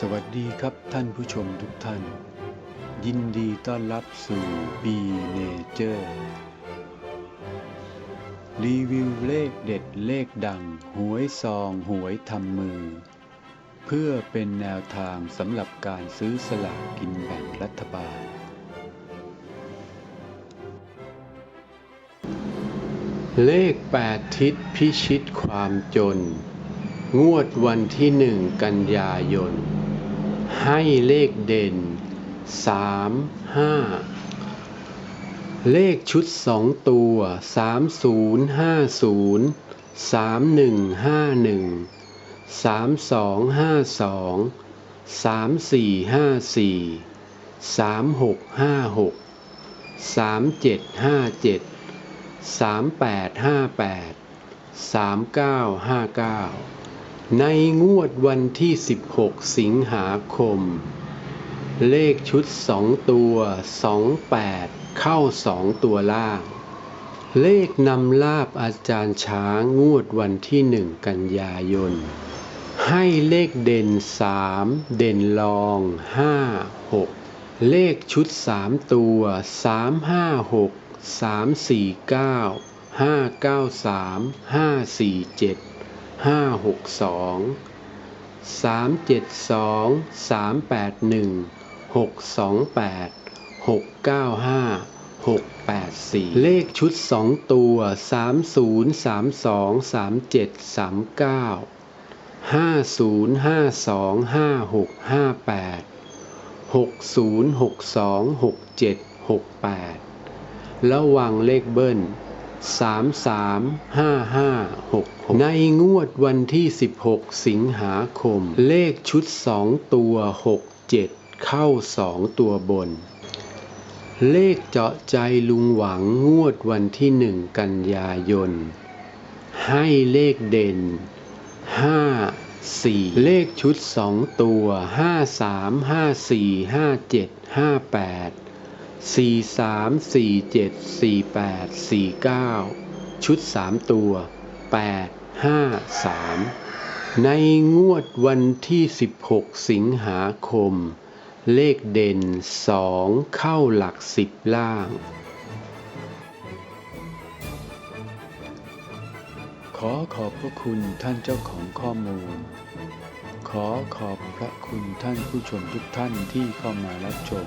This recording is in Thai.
สวัสดีครับท่านผู้ชมทุกท่าน ยินดีต้อนรับสู่ B Nature รีวิวเลขเด็ดเลขดัง หวยซองหวยทำมือ เพื่อเป็นแนวทางสำหรับการซื้อสลากกินแบ่งรัฐบาล เลข 8 ทิศพิชิตความจน งวดวันที่หนึ่งกันยายน ให้เลขเด่น 3 5 เลขชุดสองตัว 3050 3151 3252 3454 3656 3757 3858 3959 ในงวดวันที่ 16 สิงหาคม เลขชุด 2 ตัว 28 เข้า 2 ตัวล่าง เลขนำลาบอาจารย์ช้างงวดวันที่ 1 กันยายน ให้เลขเด่น 3 เด่นรอง 5 6 เลขชุด 3 ตัว 356 349 593 547 3 5 6 3 4 9 5 9 3 5 4 7 5 6 2 3 7 2 3 8 1 6 2 8 6 9 5 6 8 4เลขชุด2ตัว3 0 3 2 3 7 3 9 5 0 5 2 5 6 5 8 6 0 6 2 6 7 6 8ระวังเลขเบิ้ล 3 3 5 5 6 6 ในงวดวันที่ 16 สิงหาคม เลขชุด 2 ตัว 6 7 เข้า 2 ตัวบน เลขเจาะใจลุงหวังงวดวันที่ 1 กันยายน ให้เลขเด่น 5 4 เลขชุด 2 ตัว 5 3 5 4 5 7 5 8 สี่สามสี่เจ็ดสี่แปดสี่เก้าชุดสามตัวแปดห้าสามในงวดวันที่สิบหกสิงหาคม เลขเด่นสองเข้าหลักสิบล่าง ขอขอบพระคุณท่านเจ้าของข้อมูล ขอขอบพระคุณท่านผู้ชมทุกท่านที่เข้ามารับชม